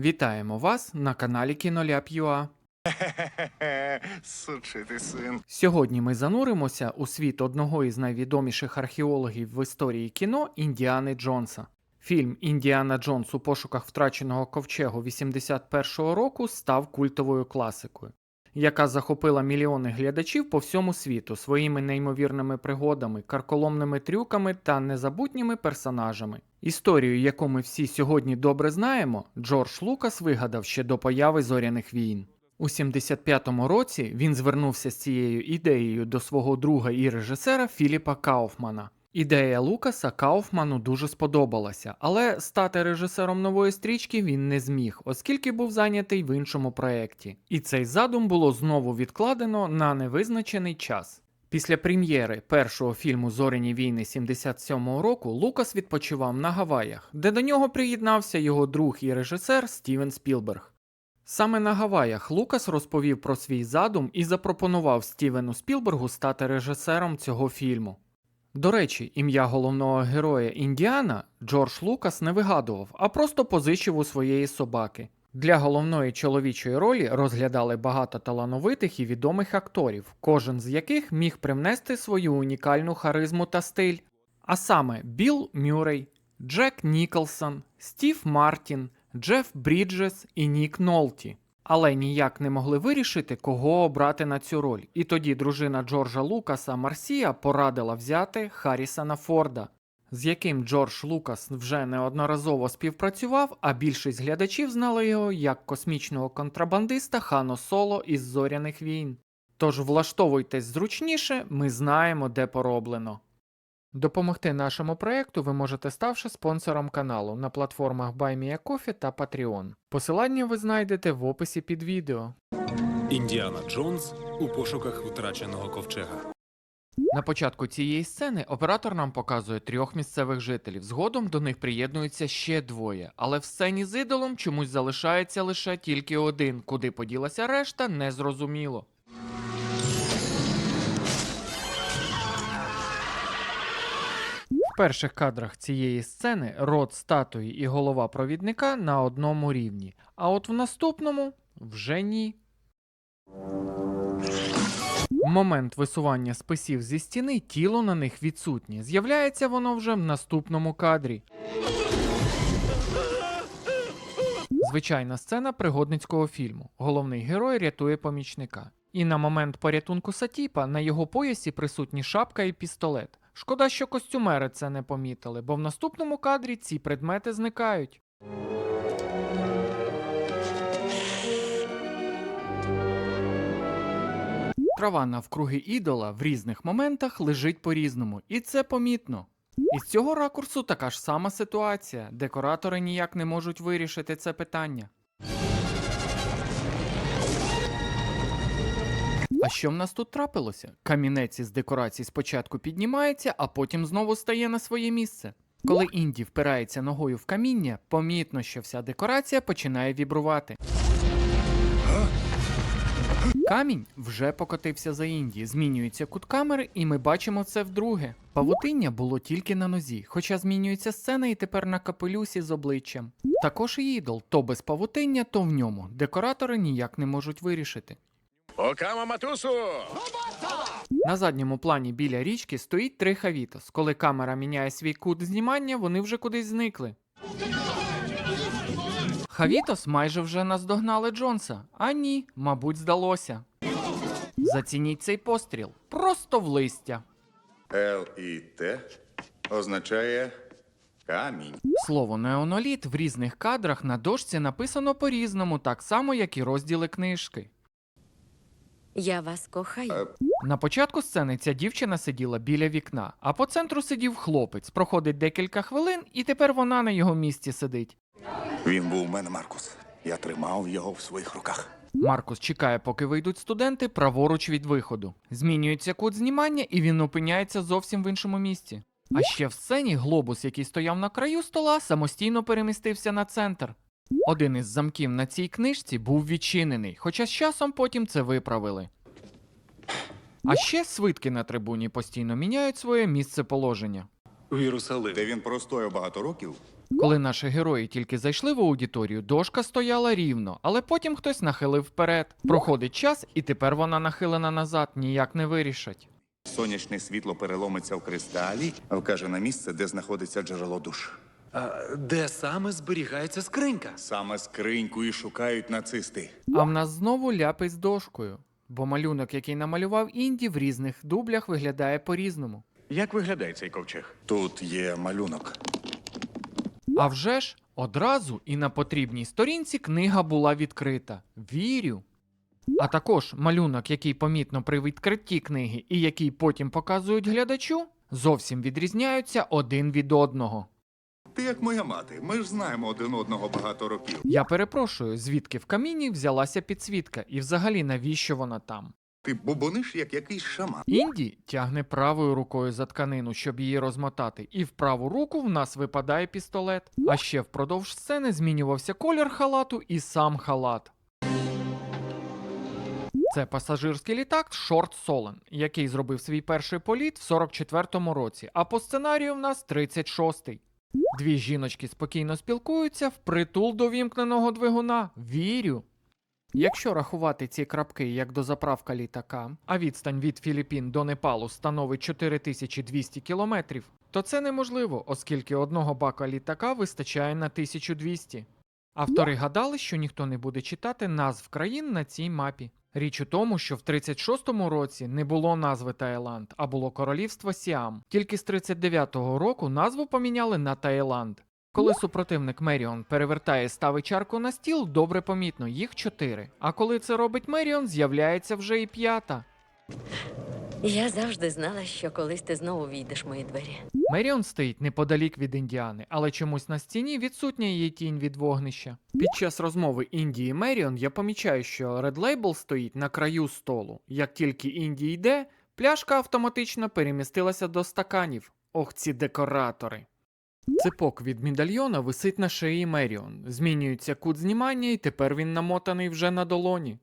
Вітаємо вас на каналі Кіноляп.юа. Хе-хе-хе, сучий ти син. Сьогодні ми зануримося у світ одного із найвідоміших археологів в історії кіно Індіани Джонса. Фільм Індіана Джонс у пошуках втраченого ковчегу 81-го року став культовою класикою, яка захопила мільйони глядачів по всьому світу своїми неймовірними пригодами, карколомними трюками та незабутніми персонажами. Історію, яку ми всі сьогодні добре знаємо, Джордж Лукас вигадав ще до появи зоряних війн. У 75-му році він звернувся з цією ідеєю до свого друга і режисера Філіпа Кауфмана. Ідея Лукаса Кауфману дуже сподобалася, але стати режисером нової стрічки він не зміг, оскільки був зайнятий в іншому проєкті. І цей задум було знову відкладено на невизначений час. Після прем'єри першого фільму Зоряні війни 77-го року Лукас відпочивав на Гаваях, де до нього приєднався його друг і режисер Стівен Спілберг. Саме на Гаваях Лукас розповів про свій задум і запропонував Стівену Спілбергу стати режисером цього фільму. До речі, ім'я головного героя Індіана Джордж Лукас не вигадував, а просто позичив у своєї собаки. Для головної чоловічої ролі розглядали багато талановитих і відомих акторів, кожен з яких міг привнести свою унікальну харизму та стиль. А саме Білл Мюррей, Джек Ніколсон, Стів Мартін, Джеф Бріджес і Нік Нолті. Але ніяк не могли вирішити, кого обрати на цю роль. І тоді дружина Джорджа Лукаса Марсія порадила взяти Харрісона Форда, з яким Джордж Лукас вже неодноразово співпрацював, а більшість глядачів знали його як космічного контрабандиста Хано Соло із зоряних війн. Тож влаштовуйтесь зручніше, ми знаємо, де пороблено. Допомогти нашому проекту ви можете ставши спонсором каналу на платформах BuyMeACoffee та Patreon. Посилання ви знайдете в описі під відео. Індіана Джонс у пошуках втраченого ковчега. На початку цієї сцени оператор нам показує трьох місцевих жителів. Згодом до них приєднується ще двоє, але в сцені з ідолом чомусь залишається лише тільки один. Куди поділася решта, незрозуміло. Перших кадрах цієї сцени рот статуї і голова провідника на одному рівні, а от в наступному вже ні. Момент висування списів зі стіни тіло на них відсутнє. З'являється воно вже в наступному кадрі. Звичайна сцена пригодницького фільму. Головний герой рятує помічника. І на момент порятунку Сатіпа на його поясі присутні шапка і пістолет. Шкода, що костюмери це не помітили, бо в наступному кадрі ці предмети зникають. Трава навкруги ідола в різних моментах лежить по-різному, і це помітно. Із цього ракурсу така ж сама ситуація. Декоратори ніяк не можуть вирішити це питання. А що в нас тут трапилося? Камінець із декорацій спочатку піднімається, а потім знову стає на своє місце. Коли Інді впирається ногою в каміння, помітно, що вся декорація починає вібрувати. Камінь вже покотився за Інді, змінюється кут камери, і ми бачимо це вдруге. Павутиння було тільки на нозі, хоча змінюється сцена і тепер на капелюсі з обличчям. Також і ідол то без павутиння, то в ньому. Декоратори ніяк не можуть вирішити. Окама матусу! На задньому плані біля річки стоїть три хавітос. Коли камера міняє свій кут знімання, вони вже кудись зникли. Хавітос майже вже наздогнали Джонса. А ні, мабуть, здалося. Зацініть цей постріл. Просто в листя. Л і Т означає камінь. Слово неоноліт в різних кадрах на дошці написано по-різному, так само, як і розділи книжки. Я вас кохаю. На початку сцени ця дівчина сиділа біля вікна, а по центру сидів хлопець. Проходить декілька хвилин, і тепер вона на його місці сидить. Він був у мене, Маркус. Я тримав його в своїх руках. Маркус чекає, поки вийдуть студенти праворуч від виходу. Змінюється кут знімання, і він опиняється зовсім в іншому місці. А ще в сцені глобус, який стояв на краю стола, самостійно перемістився на центр. Один із замків на цій книжці був відчинений, хоча з часом потім це виправили. А ще свитки на трибуні постійно міняють своє місце положення. В Єрусалимі. Де він простояв багато років, Коли наші герої тільки зайшли в аудиторію, дошка стояла рівно, але потім хтось нахилив вперед. Проходить час, і тепер вона нахилена назад, ніяк не вирішать. Сонячне світло переломиться в кристалі, вкаже на місце, де знаходиться джерело душ. А де саме зберігається скринька? Саме скриньку і шукають нацисти. А в нас знову ляпи з дошкою, бо малюнок, який намалював Інді, в різних дублях виглядає по-різному. Як виглядає цей ковчег? Тут є малюнок. А вже ж одразу і на потрібній сторінці книга була відкрита. Вірю. А також малюнок, який помітно при відкритті книги і який потім показують глядачу, зовсім відрізняються один від одного. Ти як моя мати. Ми ж знаємо один одного багато років. Я перепрошую, звідки в каміні взялася підсвітка, і взагалі навіщо вона там? Ти бубониш, як якийсь шаман. Інді тягне правою рукою за тканину, щоб її розмотати, і в праву руку в нас випадає пістолет. А ще впродовж сцени змінювався колір халату і сам халат. Це пасажирський літак Шорт Солен, який зробив свій перший політ в 44-му році, а по сценарію в нас 36-й. Дві жіночки спокійно спілкуються впритул до вімкненого двигуна. Вірю. Якщо рахувати ці крапки як дозаправка літака, а відстань від Філіппін до Непалу становить 4200 кілометрів, то це неможливо, оскільки одного бака літака вистачає на 1200. Автори гадали, що ніхто не буде читати назв країн на цій мапі. Річ у тому, що в 36-му році не було назви Таїланд, а було королівство Сіам. Тільки з 39-го року назву поміняли на Таїланд. Коли супротивник Меріон перевертає стави чарку на стіл, добре помітно, їх чотири. А коли це робить Меріон, з'являється вже і п'ята. Я завжди знала, що колись ти знову війдеш в мої двері. Меріон стоїть неподалік від Індіани, але чомусь на стіні відсутня її тінь від вогнища. Під час розмови Індії і Меріон я помічаю, що Red Label стоїть на краю столу. Як тільки Інді йде, пляшка автоматично перемістилася до стаканів. Ох, ці декоратори. Ципок від медальйона висить на шиї Меріон. Змінюється кут знімання, і тепер він намотаний вже на долоні.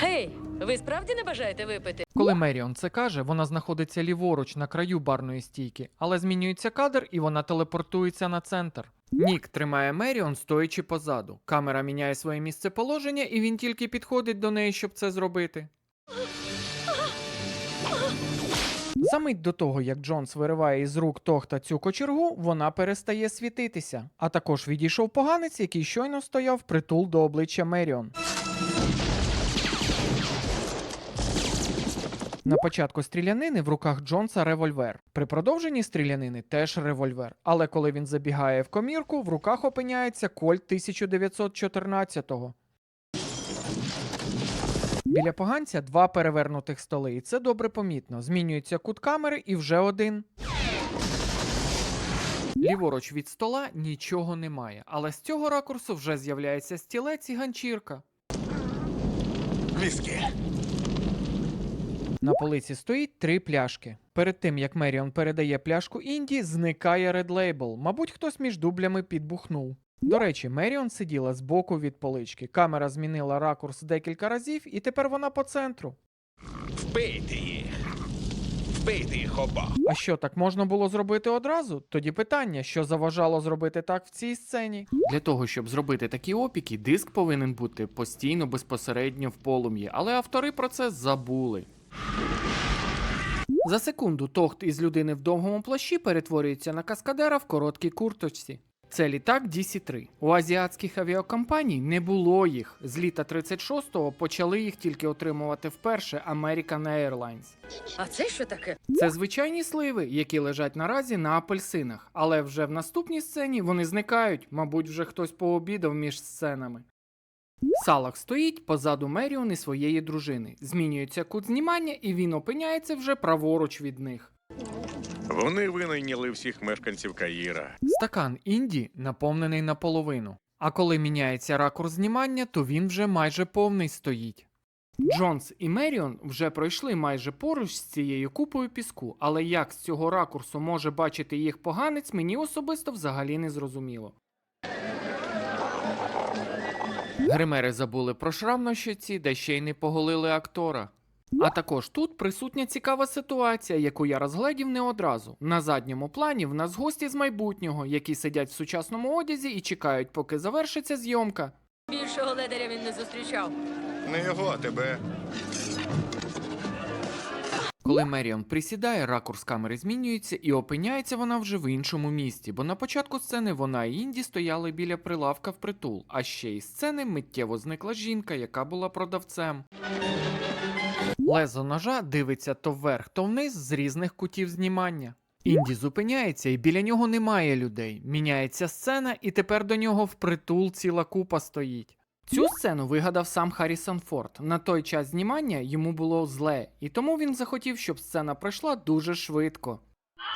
Гей, ви справді не бажаєте випити? Коли Меріон це каже, вона знаходиться ліворуч на краю барної стійки, але змінюється кадр і вона телепортується на центр. Нік тримає Меріон, стоячи позаду. Камера міняє своє місце положення, і він тільки підходить до неї, щоб це зробити. Замить до того, як Джонс вириває із рук Тохта цю кочергу, вона перестає світитися. А також відійшов поганець, який щойно стояв притул до обличчя Меріон. На початку стрілянини в руках Джонса револьвер. При продовженні стрілянини теж револьвер. Але коли він забігає в комірку, в руках опиняється кольт 1914-го. Біля поганця два перевернутих столи, і це добре помітно. Змінюється кут камери і вже один. Ліворуч від стола нічого немає, але з цього ракурсу вже з'являється стілець і ганчірка. Віскі. На полиці стоїть три пляшки. Перед тим як Меріон передає пляшку Інді, зникає Red Label. Мабуть, хтось між дублями підбухнув. До речі, Меріон сиділа збоку від полички. Камера змінила ракурс декілька разів, і тепер вона по центру. Вбийте їх! Вбийте їх обох! А що так можна було зробити одразу? Тоді питання, що заважало зробити так в цій сцені? Для того, щоб зробити такі опіки, диск повинен бути постійно безпосередньо в полум'ї, але автори про це забули. За секунду тохт із людини в довгому плащі перетворюється на каскадера в короткій курточці. Це літак DC-3. У азіатських авіакомпаній не було їх. З літа 36-го почали їх тільки отримувати вперше American Airlines. А це що таке? Це звичайні сливи, які лежать наразі на апельсинах, але вже в наступній сцені вони зникають, мабуть, вже хтось пообідав між сценами. Салах стоїть позаду Меріон і своєї дружини. Змінюється кут знімання, і він опиняється вже праворуч від них. Вони винайняли всіх мешканців Каїра. Стакан Інді наповнений наполовину. А коли міняється ракурс знімання, то він вже майже повний стоїть. Джонс і Меріон вже пройшли майже поруч з цією купою піску, але як з цього ракурсу може бачити їх поганець, мені особисто взагалі не зрозуміло. Гримери забули про шрам на щоці, де ще й не поголили актора. А також тут присутня цікава ситуація, яку я розгледів не одразу. На задньому плані в нас гості з майбутнього, які сидять в сучасному одязі і чекають, поки завершиться зйомка. Більшого ледаря він не зустрічав. Не його, а тебе. Коли Меріон присідає, ракурс камери змінюється і опиняється вона вже в іншому місті, бо на початку сцени вона і Інді стояли біля прилавка впритул, а ще із сцени миттєво зникла жінка, яка була продавцем. Лезо ножа дивиться то вверх, то вниз з різних кутів знімання. Інді зупиняється, і біля нього немає людей. Міняється сцена, і тепер до нього впритул ціла купа стоїть. Цю сцену вигадав сам Харрісон Форд. На той час знімання йому було зле, і тому він захотів, щоб сцена пройшла дуже швидко.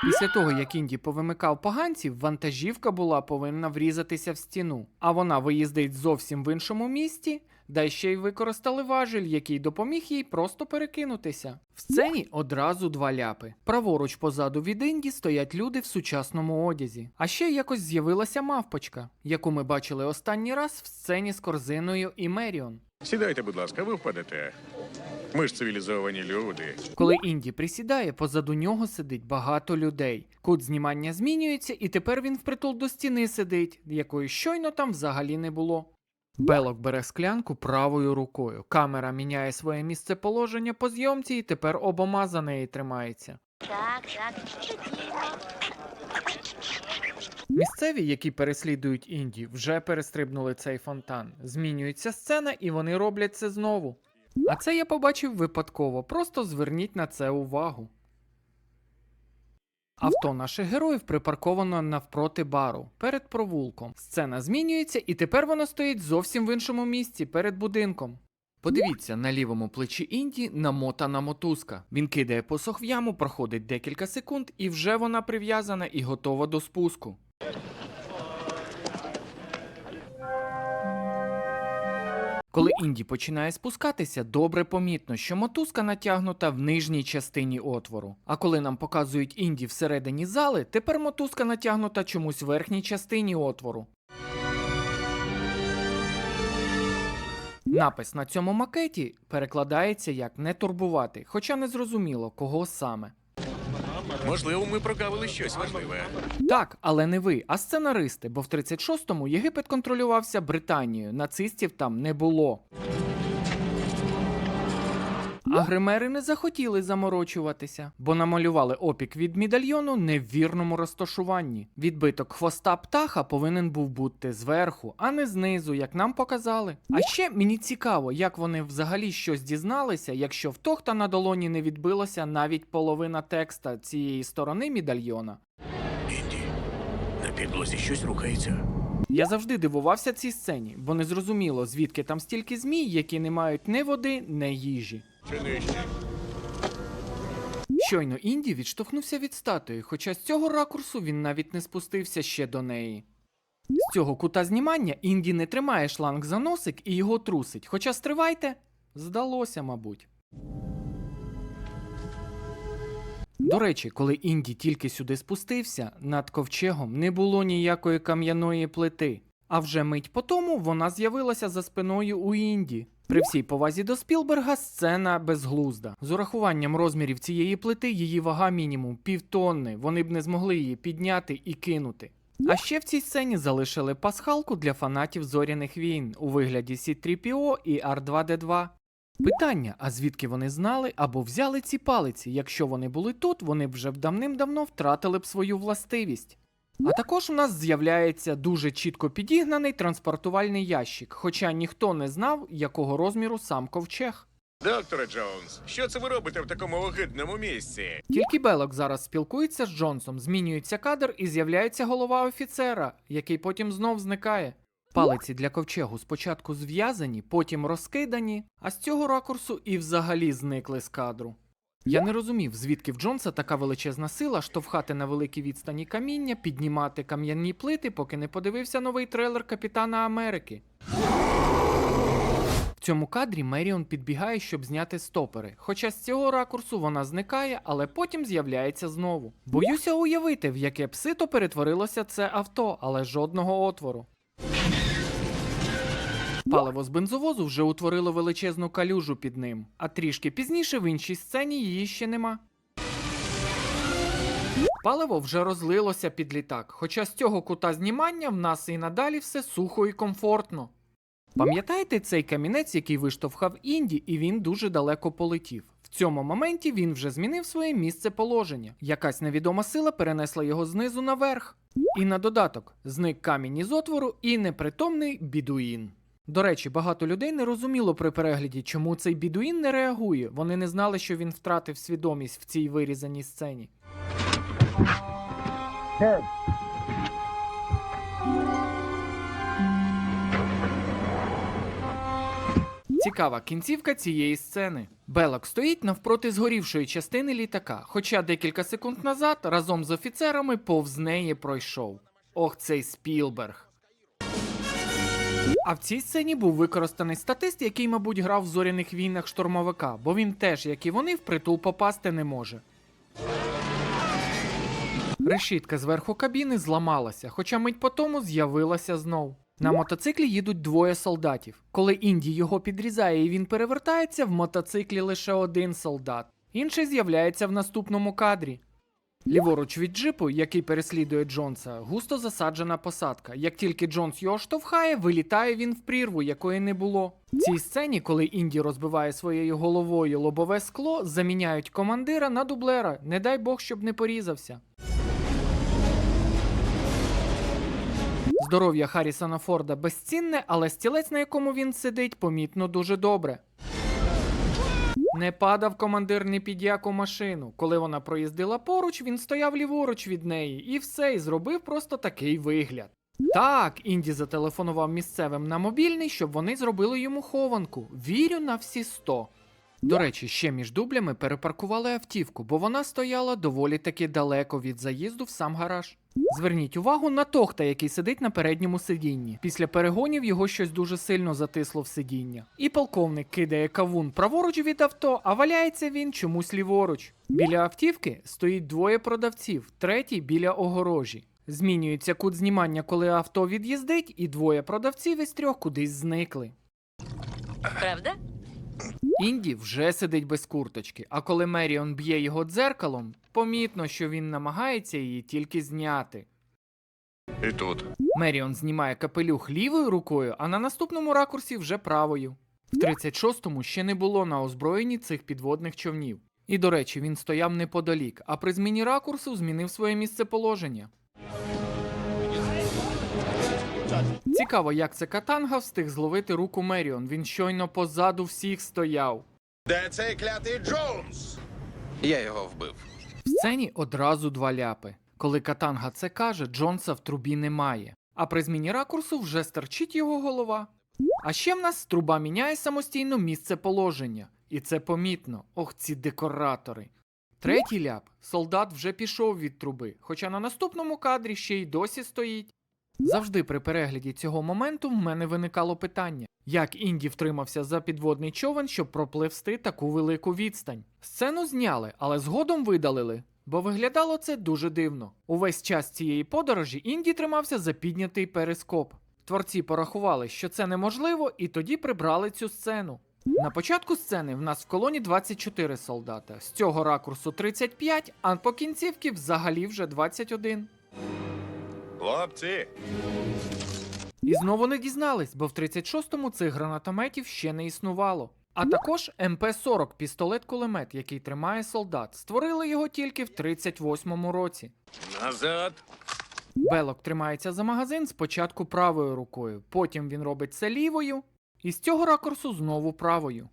Після того, як Інді повимикав поганців, вантажівка була повинна врізатися в стіну, а вона виїздить зовсім в іншому місті, да ще й використали важель, який допоміг їй просто перекинутися. В сцені одразу два ляпи. Праворуч позаду від Інді стоять люди в сучасному одязі. А ще якось з'явилася мавпочка, яку ми бачили останній раз в сцені з корзиною і Меріон. Сідайте, будь ласка, ви впадете. Ми ж цивілізовані люди. Коли Інді присідає, позаду нього сидить багато людей. Кут знімання змінюється, і тепер він впритул до стіни сидить, якої щойно там взагалі не було. Белок бере склянку правою рукою. Камера міняє своє місце положення по зйомці, і тепер обома за неї тримається. Так, так. Місцеві, які переслідують Інді, вже перестрибнули цей фонтан. Змінюється сцена, і вони роблять це знову. А це я побачив випадково, просто зверніть на це увагу. Авто наших героїв припарковано навпроти бару, перед провулком. Сцена змінюється, і тепер воно стоїть зовсім в іншому місці, перед будинком. Подивіться, на лівому плечі Інді намотана мотузка. Він кидає посох в яму, проходить декілька секунд, і вже вона прив'язана і готова до спуску. Коли Інді починає спускатися, добре помітно, що мотузка натягнута в нижній частині отвору. А коли нам показують Інді всередині зали, тепер мотузка натягнута чомусь в верхній частині отвору. Напис на цьому макеті перекладається як не турбувати, хоча не зрозуміло, кого саме. Можливо, ми прогавили щось важливе. Так, але не ви, а сценаристи, бо в 36-му Єгипет контролювався Британією, нацистів там не було. А гримери не захотіли заморочуватися, бо намалювали опік від медальйону не в вірному розташуванні. Відбиток хвоста птаха повинен був бути зверху, а не знизу, як нам показали. А ще мені цікаво, як вони взагалі щось дізналися, якщо в тохта на долоні не відбилося навіть половина текста цієї сторони медальйона. Інді, на підлозі щось рухається. Я завжди дивувався цій сцені, бо не зрозуміло, звідки там стільки змій, які не мають ні води, ні їжі. Щойно Інді відштовхнувся від статуї, хоча з цього ракурсу він навіть не спустився ще до неї. З цього кута знімання Інді не тримає шланг за носик і його трусить. Хоча стривайте, здалося, мабуть. До речі, коли Інді тільки сюди спустився, над ковчегом не було ніякої кам'яної плити. А вже мить по тому вона з'явилася за спиною у Інді. При всій повазі до Спілберга сцена безглузда. З урахуванням розмірів цієї плити її вага мінімум півтонни. Вони б не змогли її підняти і кинути. А ще в цій сцені залишили пасхалку для фанатів зоряних війн у вигляді C3PO і R2D2. Питання: а звідки вони знали або взяли ці палиці? Якщо вони були тут, вони б вже давним-давно втратили б свою властивість. А також у нас з'являється дуже чітко підігнаний транспортувальний ящик, хоча ніхто не знав, якого розміру сам ковчег. Докторе Джонс, що це ви робите в такому огидному місці? Тільки Белок зараз спілкується з Джонсом, змінюється кадр і з'являється голова офіцера, який потім знов зникає. Палиці для ковчегу спочатку зв'язані, потім розкидані, а з цього ракурсу і взагалі зникли з кадру. Я не розумів, звідки в Джонса така величезна сила штовхати на великій відстані каміння, піднімати кам'яні плити, поки не подивився новий трейлер Капітана Америки. В цьому кадрі Меріон підбігає, щоб зняти стопери. Хоча з цього ракурсу вона зникає, але потім з'являється знову. Боюся уявити, в яке псито перетворилося це авто, але жодного отвору. Паливо з бензовозу вже утворило величезну калюжу під ним, а трішки пізніше в іншій сцені її ще нема. Паливо вже розлилося під літак, хоча з цього кута знімання в нас і надалі все сухо і комфортно. Пам'ятаєте цей камінець, який виштовхав Інді, і він дуже далеко полетів. В цьому моменті він вже змінив своє місце положення. Якась невідома сила перенесла його знизу наверх. І на додаток зник камінь із отвору і непритомний бідуїн. До речі, багато людей не розуміло при перегляді, чому цей бідуїн не реагує. Вони не знали, що він втратив свідомість в цій вирізаній сцені. Цікава кінцівка цієї сцени. Белок стоїть навпроти згорівшої частини літака, хоча декілька секунд назад разом з офіцерами повз неї пройшов. Ох, цей Спілберг. А в цій сцені був використаний статист, який, мабуть, грав в зоряних війнах штурмовика, бо він теж, як і вони, впритул попасти не може. Решітка зверху кабіни зламалася, хоча мить по тому з'явилася знов. На мотоциклі їдуть двоє солдатів. Коли Інді його підрізає і він перевертається, в мотоциклі лише один солдат. Інший з'являється в наступному кадрі. Ліворуч від джипу, який переслідує Джонса, густо засаджена посадка. Як тільки Джонс його штовхає, вилітає він в прірву, якої не було. В цій сцені, коли Інді розбиває своєю головою лобове скло, заміняють командира на дублера. Не дай Бог, щоб не порізався. Здоров'я Харрісона Форда безцінне, але стілець, на якому він сидить, помітно дуже добре. Не падав командир ні під яку машину. Коли вона проїздила поруч, він стояв ліворуч від неї, і все, і зробив просто такий вигляд. Так, Інді зателефонував місцевим на мобільний, щоб вони зробили йому хованку. Вірю на всі сто. До речі, ще між дублями перепаркували автівку, бо вона стояла доволі таки далеко від заїзду в сам гараж. Зверніть увагу на тохта, який сидить на передньому сидінні. Після перегонів його щось дуже сильно затисло в сидіння. І полковник кидає кавун праворуч від авто, а валяється він чомусь ліворуч. Біля автівки стоїть двоє продавців, третій біля огорожі. Змінюється кут знімання, коли авто від'їздить, і двоє продавців із трьох кудись зникли. Правда? Інді вже сидить без курточки, а коли Меріон б'є його дзеркалом, помітно, що він намагається її тільки зняти. І тут. Меріон знімає капелюх лівою рукою, а на наступному ракурсі вже правою. В 36-му ще не було на озброєнні цих підводних човнів. І до речі, він стояв неподалік, а при зміні ракурсу змінив своє місце Цікаво, як це Катанга встиг зловити руку Меріон. Він щойно позаду всіх стояв. Де цей клятий Джонс? Я його вбив. В сцені одразу два ляпи. Коли Катанга це каже, Джонса в трубі немає. А при зміні ракурсу вже стерчить його голова. А ще в нас труба міняє самостійно місце положення. І це помітно. Ох, ці декоратори. Третій ляп. Солдат вже пішов від труби, хоча на наступному кадрі ще й досі стоїть. Завжди при перегляді цього моменту в мене виникало питання, як Інді втримався за підводний човен, щоб пропливсти таку велику відстань. Сцену зняли, але згодом видалили, бо виглядало це дуже дивно. Увесь час цієї подорожі Інді тримався за піднятий перископ. Творці порахували, що це неможливо, і тоді прибрали цю сцену. На початку сцени в нас в колоні 24 солдата, з цього ракурсу 35, а по кінцівці взагалі вже 21. Хлопці, І знову не дізнались, бо в 36-му цих гранатометів ще не існувало. А також МП-40 пістолет-кулемет, який тримає солдат. Створили його тільки в 38-му році. Назад. Белок тримається за магазин спочатку правою рукою, потім він робить це лівою, і з цього ракурсу знову правою.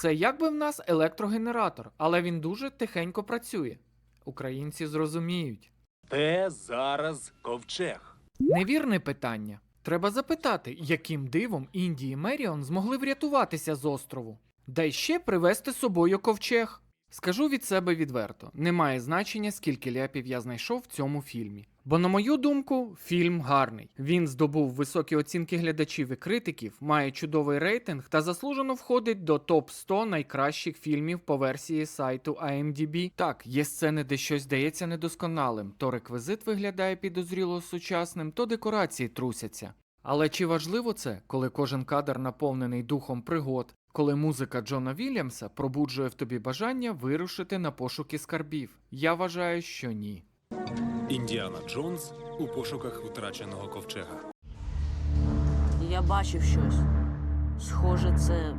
Це якби в нас електрогенератор, але він дуже тихенько працює. Українці зрозуміють. Те зараз ковчег. Невірне питання. Треба запитати, яким дивом Індії Меріон змогли врятуватися з острову, да й ще привезти з собою ковчег. Скажу від себе відверто: немає значення, скільки ляпів я знайшов в цьому фільмі. Бо, на мою думку, фільм гарний. Він здобув високі оцінки глядачів і критиків, має чудовий рейтинг та заслужено входить до топ 100 найкращих фільмів по версії сайту IMDb. Так, є сцени, де щось здається недосконалим. То реквізит виглядає підозріло сучасним, то декорації трусяться. Але чи важливо це, коли кожен кадр наповнений духом пригод, коли музика Джона Вільямса пробуджує в тобі бажання вирушити на пошуки скарбів? Я вважаю, що ні. Індіана Джонс у пошуках втраченого ковчега. Я бачив щось. Схоже, це